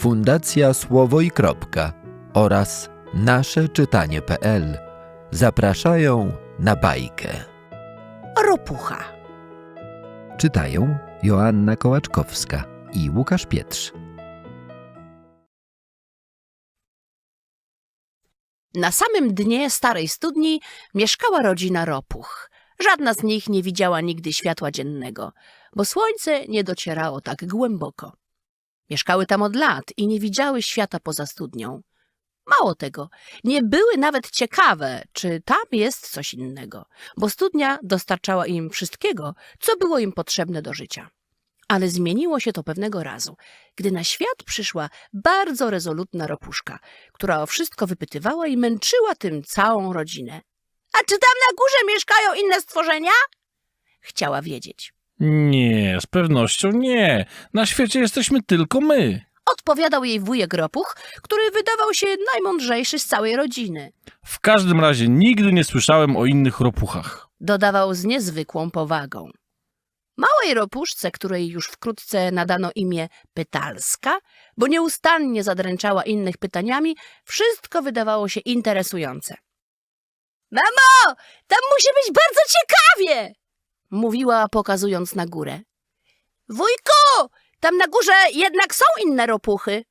Fundacja Słowo i Kropka oraz nasze czytanie.pl zapraszają na bajkę. Ropucha. Czytają Joanna Kołaczkowska i Łukasz Pietrz. Na samym dnie starej studni mieszkała rodzina Ropuch. Żadna z nich nie widziała nigdy światła dziennego, bo słońce nie docierało tak głęboko. Mieszkały tam od lat i nie widziały świata poza studnią. Mało tego, nie były nawet ciekawe, czy tam jest coś innego, bo studnia dostarczała im wszystkiego, co było im potrzebne do życia. Ale zmieniło się to pewnego razu, gdy na świat przyszła bardzo rezolutna ropuszka, która o wszystko wypytywała i męczyła tym całą rodzinę. A czy tam na górze mieszkają inne stworzenia? Chciała wiedzieć. Nie, z pewnością nie. Na świecie jesteśmy tylko my. Odpowiadał jej wujek Ropuch, który wydawał się najmądrzejszy z całej rodziny. W każdym razie nigdy nie słyszałem o innych ropuchach. Dodawał z niezwykłą powagą. Małej ropuszce, której już wkrótce nadano imię Pytalska, bo nieustannie zadręczała innych pytaniami, wszystko wydawało się interesujące. Mamo, tam musi być bardzo ciekawie! Mówiła, pokazując na górę. Wujku, tam na górze jednak są inne ropuchy,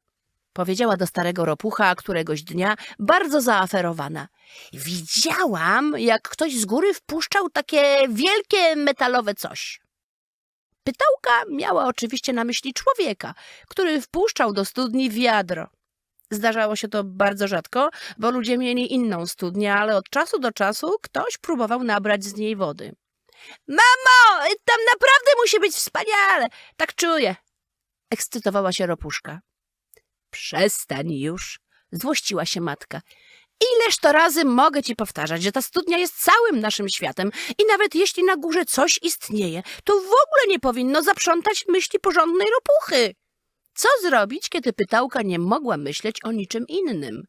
powiedziała do starego ropucha któregoś dnia, bardzo zaaferowana. Widziałam, jak ktoś z góry wpuszczał takie wielkie metalowe coś. Pytałka miała oczywiście na myśli człowieka, który wpuszczał do studni wiadro. Zdarzało się to bardzo rzadko, bo ludzie mieli inną studnię, ale od czasu do czasu ktoś próbował nabrać z niej wody. Mamo, tam naprawdę musi być wspaniale, tak czuję. Ekscytowała się ropuszka. Przestań już, złościła się matka. Ileż to razy mogę ci powtarzać, że ta studnia jest całym naszym światem i nawet jeśli na górze coś istnieje, to w ogóle nie powinno zaprzątać myśli porządnej ropuchy. Co zrobić, kiedy pytałka nie mogła myśleć o niczym innym?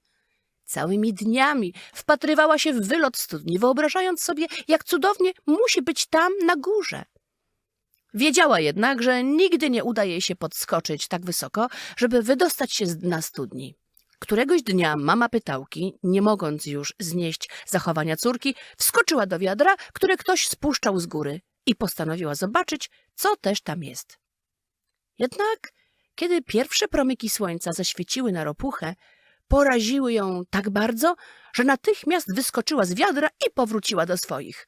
Całymi dniami wpatrywała się w wylot studni, wyobrażając sobie, jak cudownie musi być tam na górze. Wiedziała jednak, że nigdy nie uda jej się podskoczyć tak wysoko, żeby wydostać się z dna studni. Któregoś dnia mama pytałki, nie mogąc już znieść zachowania córki, wskoczyła do wiadra, które ktoś spuszczał z góry i postanowiła zobaczyć, co też tam jest. Jednak, kiedy pierwsze promyki słońca zaświeciły na ropuchę, poraziły ją tak bardzo, że natychmiast wyskoczyła z wiadra i powróciła do swoich.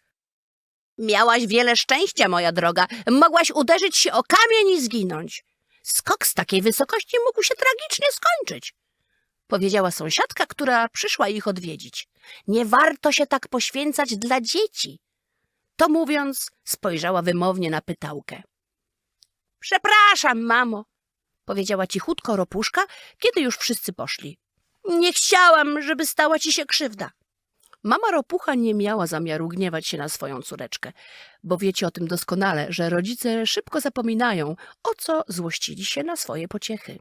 Miałaś wiele szczęścia, moja droga. Mogłaś uderzyć się o kamień i zginąć. Skok z takiej wysokości mógł się tragicznie skończyć powiedziała sąsiadka, która przyszła ich odwiedzić. Nie warto się tak poświęcać dla dzieci. To mówiąc, spojrzała wymownie na pytałkę. Przepraszam, mamo, powiedziała cichutko ropuszka, kiedy już wszyscy poszli. Nie chciałam, żeby stała ci się krzywda. Mama ropucha nie miała zamiaru gniewać się na swoją córeczkę, bo wiecie o tym doskonale, że rodzice szybko zapominają, o co złościli się na swoje pociechy.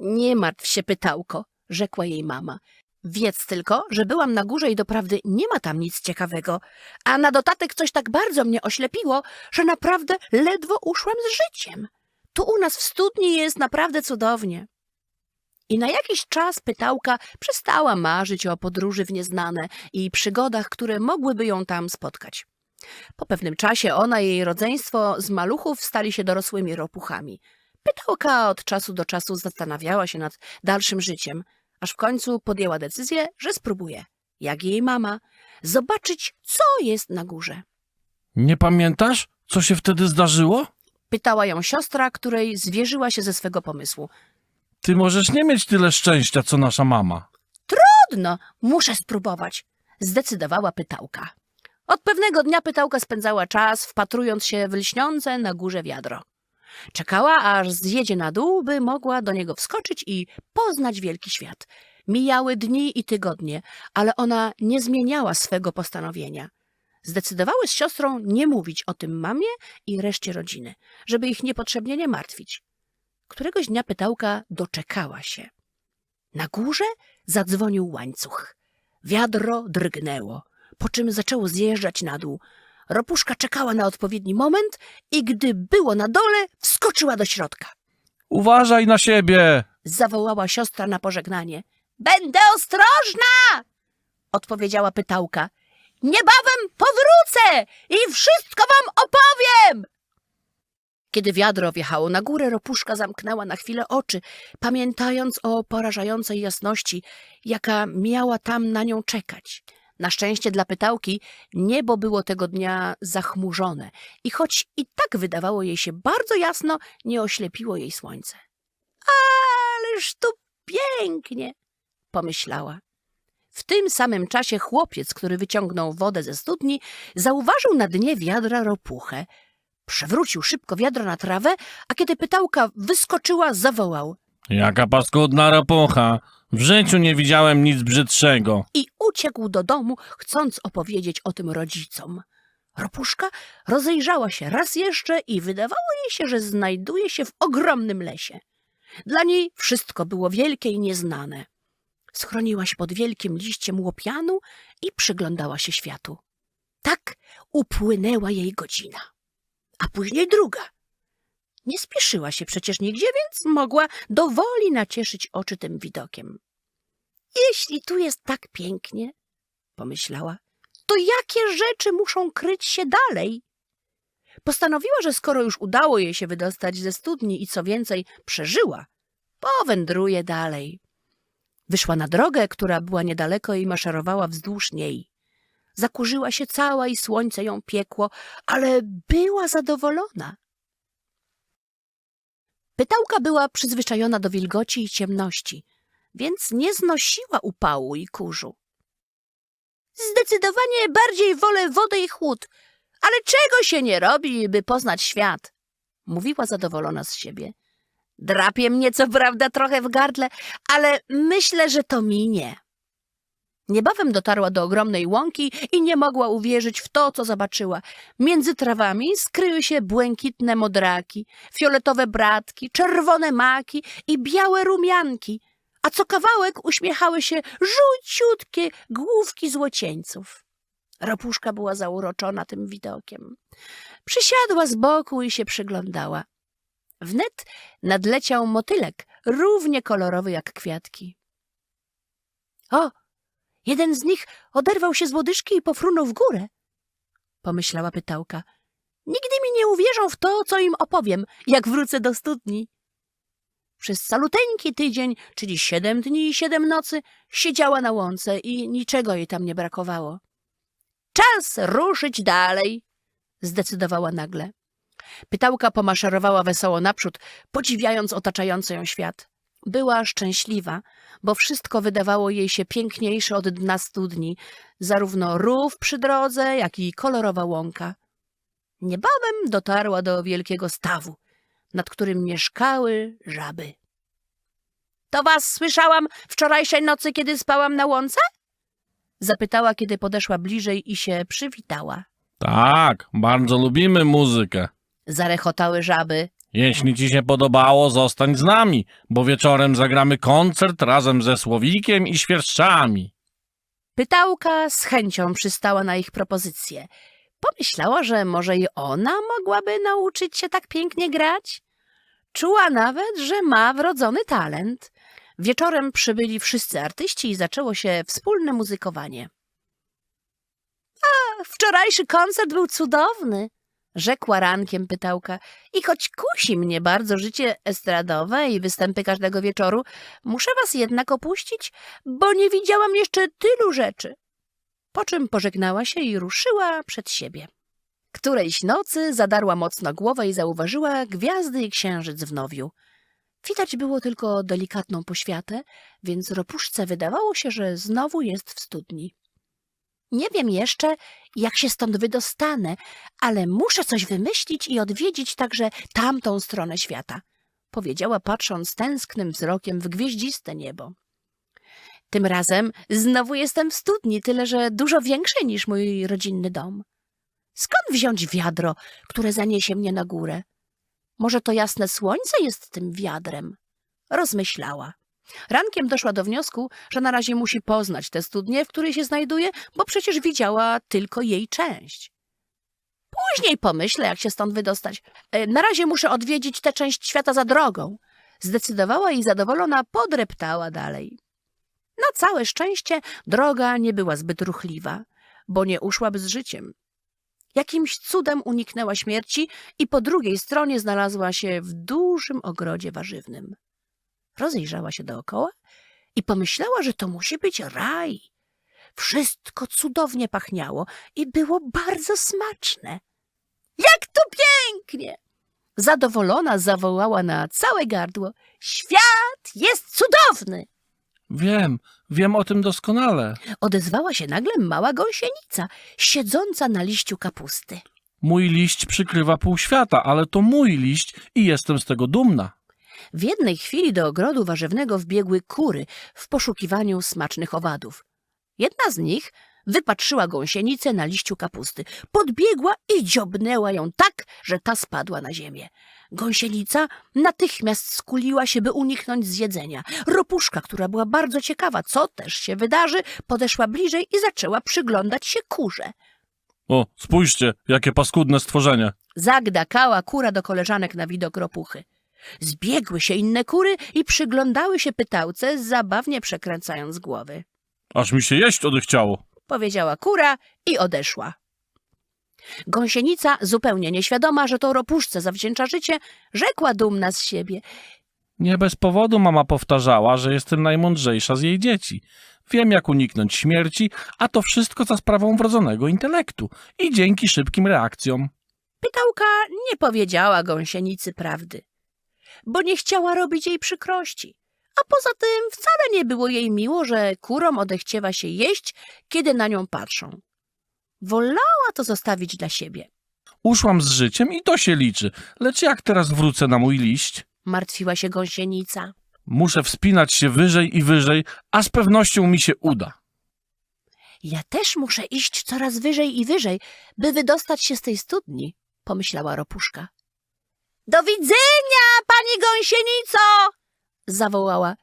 Nie martw się, pytałko, rzekła jej mama. Wiedz tylko, że byłam na górze i doprawdy nie ma tam nic ciekawego, a na dodatek coś tak bardzo mnie oślepiło, że naprawdę ledwo uszłam z życiem. Tu u nas w studni jest naprawdę cudownie. I na jakiś czas pytałka przestała marzyć o podróży w nieznane i przygodach, które mogłyby ją tam spotkać. Po pewnym czasie ona i jej rodzeństwo z maluchów stali się dorosłymi ropuchami. Pytałka od czasu do czasu zastanawiała się nad dalszym życiem, aż w końcu podjęła decyzję, że spróbuje, jak jej mama, zobaczyć, co jest na górze. Nie pamiętasz, co się wtedy zdarzyło? Pytała ją siostra, której zwierzyła się ze swego pomysłu. Ty możesz nie mieć tyle szczęścia, co nasza mama. Trudno, muszę spróbować, zdecydowała pytałka. Od pewnego dnia pytałka spędzała czas, wpatrując się w lśniące na górze wiadro. Czekała, aż zjedzie na dół, by mogła do niego wskoczyć i poznać wielki świat. Mijały dni i tygodnie, ale ona nie zmieniała swego postanowienia. Zdecydowały z siostrą nie mówić o tym mamie i reszcie rodziny, żeby ich niepotrzebnie nie martwić. Któregoś dnia pytałka doczekała się. Na górze zadzwonił łańcuch. Wiadro drgnęło, po czym zaczęło zjeżdżać na dół. Ropuszka czekała na odpowiedni moment i gdy było na dole, wskoczyła do środka. Uważaj na siebie! zawołała siostra na pożegnanie. Będę ostrożna! odpowiedziała pytałka. Niebawem powrócę i wszystko wam opowiem! Kiedy wiadro wjechało na górę, ropuszka zamknęła na chwilę oczy, pamiętając o porażającej jasności, jaka miała tam na nią czekać. Na szczęście dla pytałki niebo było tego dnia zachmurzone i choć i tak wydawało jej się bardzo jasno, nie oślepiło jej słońce. Ależ tu pięknie, pomyślała. W tym samym czasie chłopiec, który wyciągnął wodę ze studni, zauważył na dnie wiadra ropuchę. Przewrócił szybko wiadro na trawę, a kiedy pytałka wyskoczyła, zawołał Jaka paskudna ropucha! W życiu nie widziałem nic brzydszego. i uciekł do domu, chcąc opowiedzieć o tym rodzicom. Ropuszka rozejrzała się raz jeszcze i wydawało jej się, że znajduje się w ogromnym lesie. Dla niej wszystko było wielkie i nieznane. Schroniła się pod wielkim liściem łopianu i przyglądała się światu. Tak upłynęła jej godzina, a później druga. Nie spieszyła się przecież nigdzie, więc mogła dowoli nacieszyć oczy tym widokiem. Jeśli tu jest tak pięknie, pomyślała, to jakie rzeczy muszą kryć się dalej? Postanowiła, że skoro już udało jej się wydostać ze studni i co więcej przeżyła, powędruje dalej. Wyszła na drogę, która była niedaleko i maszerowała wzdłuż niej. Zakurzyła się cała i słońce ją piekło, ale była zadowolona. Pytałka była przyzwyczajona do wilgoci i ciemności, więc nie znosiła upału i kurzu. Zdecydowanie bardziej wolę wodę i chłód, ale czego się nie robi, by poznać świat? Mówiła zadowolona z siebie. Drapie mnie co prawda trochę w gardle, ale myślę, że to minie. Niebawem dotarła do ogromnej łąki i nie mogła uwierzyć w to, co zobaczyła. Między trawami skryły się błękitne modraki, fioletowe bratki, czerwone maki i białe rumianki, a co kawałek uśmiechały się żółciutkie główki złocieńców. Ropuszka była zauroczona tym widokiem. Przysiadła z boku i się przyglądała. Wnet nadleciał motylek, równie kolorowy jak kwiatki. O, jeden z nich oderwał się z łodyżki i pofrunął w górę, pomyślała pytałka. Nigdy mi nie uwierzą w to, co im opowiem, jak wrócę do studni. Przez caluteńki tydzień, czyli siedem dni i siedem nocy, siedziała na łące i niczego jej tam nie brakowało. Czas ruszyć dalej, zdecydowała nagle. Pytałka pomaszerowała wesoło naprzód, podziwiając otaczający ją świat. Była szczęśliwa, bo wszystko wydawało jej się piękniejsze od dna studni, zarówno rów przy drodze, jak i kolorowa łąka. Niebawem dotarła do wielkiego stawu, nad którym mieszkały żaby. To was słyszałam wczorajszej nocy, kiedy spałam na łące? Zapytała, kiedy podeszła bliżej i się przywitała. Tak, bardzo lubimy muzykę. Zarechotały żaby. Jeśli ci się podobało, zostań z nami, bo wieczorem zagramy koncert razem ze Słowikiem i Świerszczami. Pytałka z chęcią przystała na ich propozycję. Pomyślała, że może i ona mogłaby nauczyć się tak pięknie grać. Czuła nawet, że ma wrodzony talent. Wieczorem przybyli wszyscy artyści i zaczęło się wspólne muzykowanie. A, wczorajszy koncert był cudowny, rzekła rankiem pytałka. I choć kusi mnie bardzo życie estradowe i występy każdego wieczoru, muszę was jednak opuścić, bo nie widziałam jeszcze tylu rzeczy. Po czym pożegnała się i ruszyła przed siebie. Którejś nocy zadarła mocno głowę i zauważyła gwiazdy i księżyc w nowiu. Widać było tylko delikatną poświatę, więc ropuszce wydawało się, że znowu jest w studni. Nie wiem jeszcze, jak się stąd wydostanę, ale muszę coś wymyślić i odwiedzić także tamtą stronę świata, powiedziała patrząc tęsknym wzrokiem w gwieździste niebo. Tym razem znowu jestem w studni, tyle że dużo większej niż mój rodzinny dom. Skąd wziąć wiadro, które zaniesie mnie na górę? Może to jasne słońce jest tym wiadrem? Rozmyślała. Rankiem doszła do wniosku, że na razie musi poznać tę studnię, w której się znajduje, bo przecież widziała tylko jej część. Później pomyślę, jak się stąd wydostać. E, Na razie muszę odwiedzić tę część świata za drogą. zdecydowała i zadowolona podreptała dalej. Na całe szczęście droga nie była zbyt ruchliwa, bo nie uszłaby z życiem. Jakimś cudem uniknęła śmierci i po drugiej stronie znalazła się w dużym ogrodzie warzywnym. Rozejrzała się dookoła i pomyślała, że to musi być raj. Wszystko cudownie pachniało i było bardzo smaczne. Jak to pięknie! Zadowolona zawołała na całe gardło. Świat jest cudowny! Wiem, wiem o tym doskonale. Odezwała się nagle mała gąsienica, siedząca na liściu kapusty. Mój liść przykrywa pół świata, ale to mój liść i jestem z tego dumna. W jednej chwili do ogrodu warzywnego wbiegły kury w poszukiwaniu smacznych owadów. Jedna z nich wypatrzyła gąsienicę na liściu kapusty, podbiegła i dziobnęła ją tak, że ta spadła na ziemię. Gąsienica natychmiast skuliła się, by uniknąć zjedzenia. Ropuszka, która była bardzo ciekawa, co też się wydarzy, podeszła bliżej i zaczęła przyglądać się kurze. O, spójrzcie, jakie paskudne stworzenie. Zagdakała kura do koleżanek na widok ropuchy. Zbiegły się inne kury i przyglądały się pytałce, zabawnie przekręcając głowy. Aż mi się jeść odechciało. Powiedziała kura i odeszła. Gąsienica, zupełnie nieświadoma, że to ropuszce zawdzięcza życie, rzekła dumna z siebie. Nie bez powodu mama powtarzała, że jestem najmądrzejsza z jej dzieci. Wiem, jak uniknąć śmierci, a to wszystko za sprawą wrodzonego intelektu i dzięki szybkim reakcjom. Pytałka nie powiedziała gąsienicy prawdy, bo nie chciała robić jej przykrości. A poza tym wcale nie było jej miło, że kurom odechciewa się jeść, kiedy na nią patrzą. Wolała to zostawić dla siebie. Uszłam z życiem i to się liczy, lecz jak teraz wrócę na mój liść? Martwiła się gąsienica. Muszę wspinać się wyżej i wyżej, a z pewnością mi się uda. Ja też muszę iść coraz wyżej i wyżej, by wydostać się z tej studni, pomyślała ropuszka. Do widzenia, pani gąsienico! zawołała.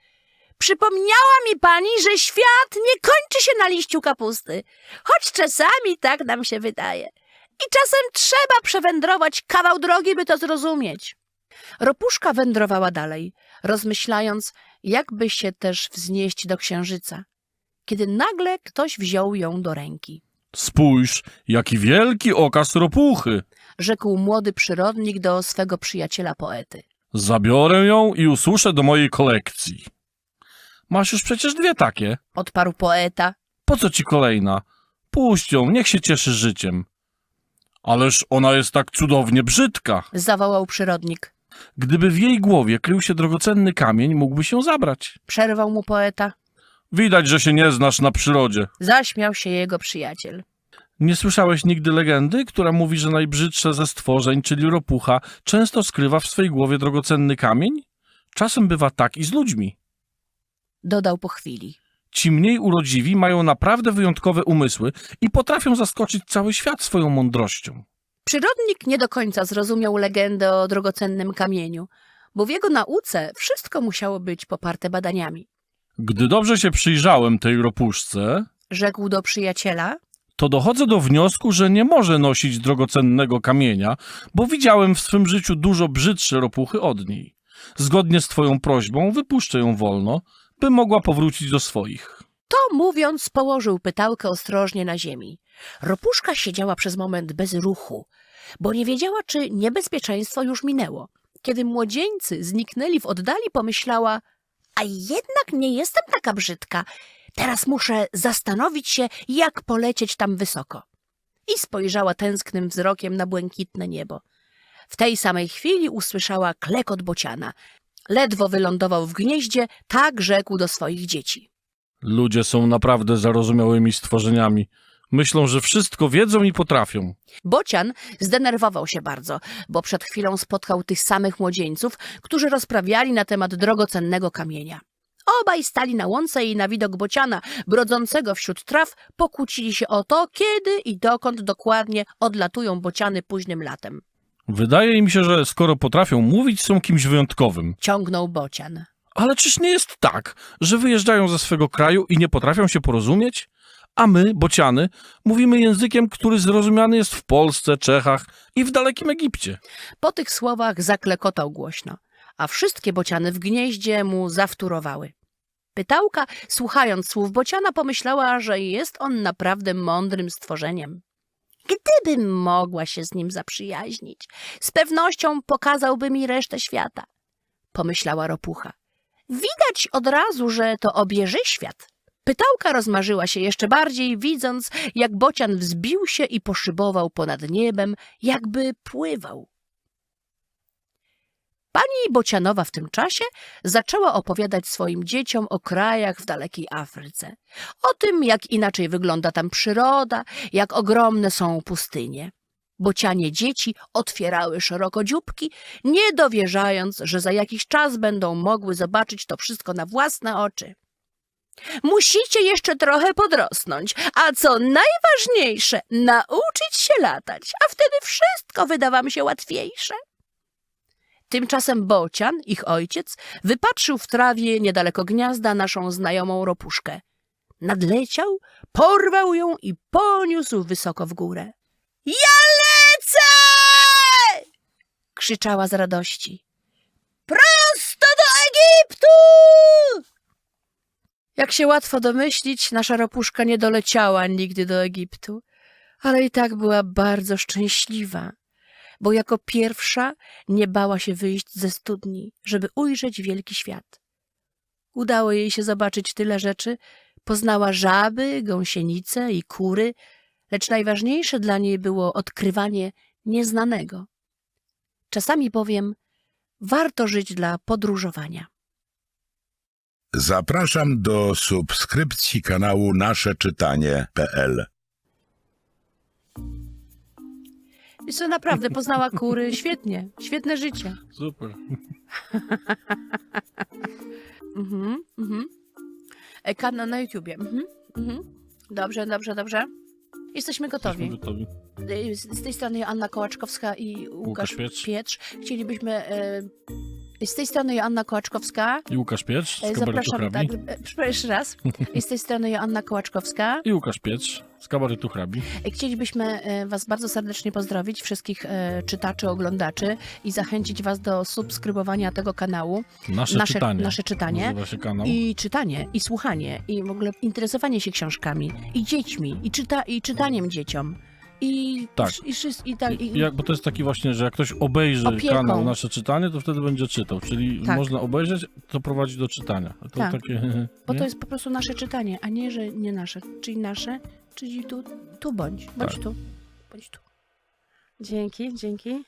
Przypomniała mi pani, że świat nie kończy się na liściu kapusty, choć czasami tak nam się wydaje. I czasem trzeba przewędrować kawał drogi, by to zrozumieć. Ropuszka wędrowała dalej, rozmyślając, jakby się też wznieść do księżyca, kiedy nagle ktoś wziął ją do ręki. Spójrz, jaki wielki okaz ropuchy. Rzekł młody przyrodnik do swego przyjaciela poety. Zabiorę ją i ususzę do mojej kolekcji. Masz już przecież dwie takie. Odparł poeta. Po co ci kolejna? Puść ją, niech się cieszy życiem. Ależ ona jest tak cudownie brzydka. Zawołał przyrodnik. Gdyby w jej głowie krył się drogocenny kamień, mógłby się zabrać. Przerwał mu poeta. Widać, że się nie znasz na przyrodzie. Zaśmiał się jego przyjaciel. Nie słyszałeś nigdy legendy, która mówi, że najbrzydsze ze stworzeń, czyli ropucha, często skrywa w swej głowie drogocenny kamień? Czasem bywa tak i z ludźmi. Dodał po chwili. Ci mniej urodziwi mają naprawdę wyjątkowe umysły i potrafią zaskoczyć cały świat swoją mądrością. Przyrodnik nie do końca zrozumiał legendę o drogocennym kamieniu, bo w jego nauce wszystko musiało być poparte badaniami. Gdy dobrze się przyjrzałem tej ropuszce, Rzekł do przyjaciela. To dochodzę do wniosku, że nie może nosić drogocennego kamienia, bo widziałem w swym życiu dużo brzydsze ropuchy od niej. Zgodnie z twoją prośbą wypuszczę ją wolno, by mogła powrócić do swoich. To mówiąc, położył pytałkę ostrożnie na ziemi. Ropuszka siedziała przez moment bez ruchu, bo nie wiedziała, czy niebezpieczeństwo już minęło. Kiedy młodzieńcy zniknęli w oddali, pomyślała, a jednak nie jestem taka brzydka. Teraz muszę zastanowić się, jak polecieć tam wysoko. I spojrzała tęsknym wzrokiem na błękitne niebo. W tej samej chwili usłyszała klekot bociana. Ledwo wylądował w gnieździe, tak rzekł do swoich dzieci. Ludzie są naprawdę zarozumiałymi stworzeniami. Myślą, że wszystko wiedzą i potrafią. Bocian zdenerwował się bardzo, bo przed chwilą spotkał tych samych młodzieńców, którzy rozprawiali na temat drogocennego kamienia. Obaj stali na łące i na widok bociana, brodzącego wśród traw, pokłócili się o to, kiedy i dokąd dokładnie odlatują bociany późnym latem. Wydaje mi się, że skoro potrafią mówić, są kimś wyjątkowym. Ciągnął bocian. Ale czyż nie jest tak, że wyjeżdżają ze swego kraju i nie potrafią się porozumieć? A my, bociany, mówimy językiem, który zrozumiany jest w Polsce, Czechach i w dalekim Egipcie. Po tych słowach zaklekotał głośno, a wszystkie bociany w gnieździe mu zawtórowały. Pytałka, słuchając słów bociana, pomyślała, że jest on naprawdę mądrym stworzeniem. Gdybym mogła się z nim zaprzyjaźnić, z pewnością pokazałby mi resztę świata, pomyślała ropucha. Widać od razu, że to obieży świat. Pytałka rozmarzyła się jeszcze bardziej, widząc, jak bocian wzbił się i poszybował ponad niebem, jakby pływał. Pani Bocianowa w tym czasie zaczęła opowiadać swoim dzieciom o krajach w dalekiej Afryce, o tym, jak inaczej wygląda tam przyroda, jak ogromne są pustynie. Bocianie dzieci otwierały szeroko dzióbki, nie dowierzając, że za jakiś czas będą mogły zobaczyć to wszystko na własne oczy. Musicie jeszcze trochę podrosnąć, a co najważniejsze, nauczyć się latać, a wtedy wszystko wyda wam się łatwiejsze. Tymczasem Bocian, ich ojciec, wypatrzył w trawie niedaleko gniazda naszą znajomą ropuszkę. Nadleciał, porwał ją i poniósł wysoko w górę. Ja lecę! krzyczała z radości. Prosto do Egiptu! Jak się łatwo domyślić, nasza ropuszka nie doleciała nigdy do Egiptu, ale i tak była bardzo szczęśliwa, bo jako pierwsza nie bała się wyjść ze studni, żeby ujrzeć wielki świat. Udało jej się zobaczyć tyle rzeczy, poznała żaby, gąsienice i kury, lecz najważniejsze dla niej było odkrywanie nieznanego. Czasami bowiem warto żyć dla podróżowania. Zapraszam do subskrypcji kanału Nasze Czytanie.pl. I co naprawdę poznała kury świetnie, świetne życie. Super. Mhm, mhm. E, Kanał na YouTubie. Mhm, mhm. Dobrze, dobrze, dobrze. Jesteśmy gotowi. Jesteśmy gotowi. Y, Z z tej strony Anna Kołaczkowska i Łukasz, Łukasz Pietrz. Pietrz. Chcielibyśmy. e, Z tej strony Joanna Kołaczkowska. I Łukasz Pietrz z E, kabaretu Zapraszam. Tak, e, przepraszam, jeszcze raz. Z tej strony Joanna Kołaczkowska. I Łukasz Pietrz z kabaretu hrabi. E, Chcielibyśmy e, Was bardzo serdecznie pozdrowić, wszystkich e, czytaczy, oglądaczy i zachęcić Was do subskrybowania tego kanału. Nasze, Nasze- czytanie. nasze czytanie. Nazywa się kanał. I czytanie, i słuchanie, i w ogóle interesowanie się książkami, i dziećmi, i, czyta, i czytaniem dzieciom. I, Tak. i, i, tak, i, I jak, bo to jest taki właśnie, że jak ktoś obejrzy Opieką. kanał Nasze Czytanie, to wtedy będzie czytał. Czyli Tak. można obejrzeć, to prowadzi do czytania. To Tak. takie... Bo nie? to jest po prostu nasze czytanie, a nie, że nie nasze. Czyli nasze, czyli tu, tu bądź. Bądź Tak. tu. Bądź tu. Dzięki, dzięki.